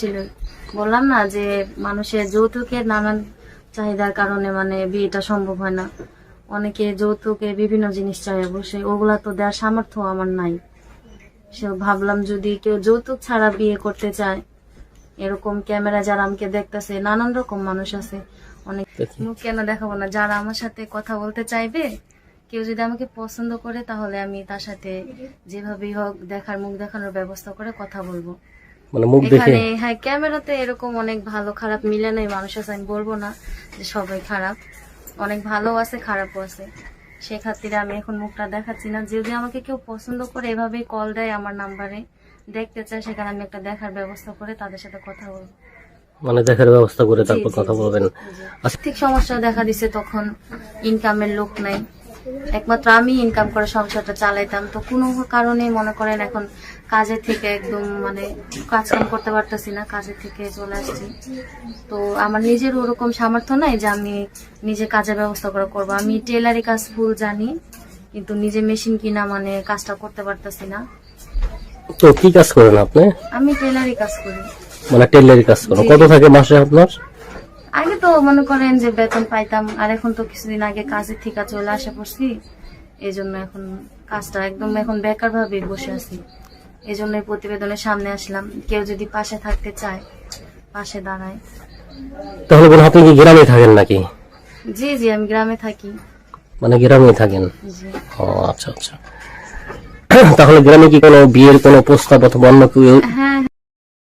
আসছিল। বললাম না যে মানুষের যৌতুকের নানান চাহিদার কারণে মানে বিয়েটা সম্ভব হয় না। অনেকে যৌতুকে বিভিন্ন জিনিস চায় অবশ্যই ওগুলা তো দেওয়ার সামর্থ্য আমার নাই। সে ভাবলাম যদি কেউ যৌতুক ছাড়া বিয়ে করতে চায় এরকম ক্যামেরা যারা আমাকে দেখতেছে নানান রকম মানুষ আছে। অনেক মুখ কেন দেখাবো না যারা আমার সাথে কথা বলতে চাইবে কেউ যদি আমাকে পছন্দ করে তাহলে আমি তার সাথে যেভাবেই হোক দেখার মুখ দেখানোর ব্যবস্থা করে কথা বলব। মানে মুখ দেখে। এখানে হ্যাঁ ক্যামেরাতে এরকম অনেক ভালো খারাপ মিলে নাই মানুষ আছে আমি বলব না যে সবাই খারাপ। অনেক ভালো আছে খারাপও আছে। সে খাতিরে আমি এখন মুখটা দেখাচ্ছি না। যদি আমাকে কেউ পছন্দ করে এভাবেই কল দেয় আমার নাম্বারে দেখতে চায় সেখানে আমি একটা দেখার ব্যবস্থা করে তাদের সাথে কথা বলব। মানে দেখার ব্যবস্থা করে তারপর কথা বলবেন। আর্থিক সমস্যা দেখা দিছে তখন ইনকামের লোক নাই। একমাত্র আমি ইনকাম করে সংসারটা চালাইতাম। তো কোনো কারণে মনে করেন এখন কাজের থেকে একদম মানে কাজ কাম করতে পারতেছি না কাজের থেকে চলে আসছি। তো আমার নিজের ওরকম সামর্থ্য নাই যে আমি নিজে কাজের ব্যবস্থা করে করব। আমি টেলারি কাজ ফুল জানি কিন্তু নিজে মেশিন কিনা মানে কাজটা করতে পারতেছি না। তো কি কাজ করেন আপনি? আমি টেলারি কাজ করি। মানে টেলারি কাজ করেন। কত থাকে মাসে আপনার? আগে তো মনে করেন যে বেতন পাইতাম আর এখন তো কিছুদিন আগে কাজের থেকে চলে আসা পড়ছি। এই জন্য এখন কাজটা একদম এখন বেকার ভাবে বসে আছি। এই জন্য প্রতিবেদনের সামনে আসলাম কেউ যদি পাশে থাকতে চায় পাশে দাঁড়ায়। তাহলে বলুন আপনি কি গ্রামে থাকেন নাকি? জি জি আমি গ্রামে থাকি। মানে গ্রামে থাকেন? জি। ও আচ্ছা আচ্ছা। তাহলে গ্রামে কি কোনো বিয়ের কোনো প্রস্তাব অথবা অন্য কেউ হ্যাঁ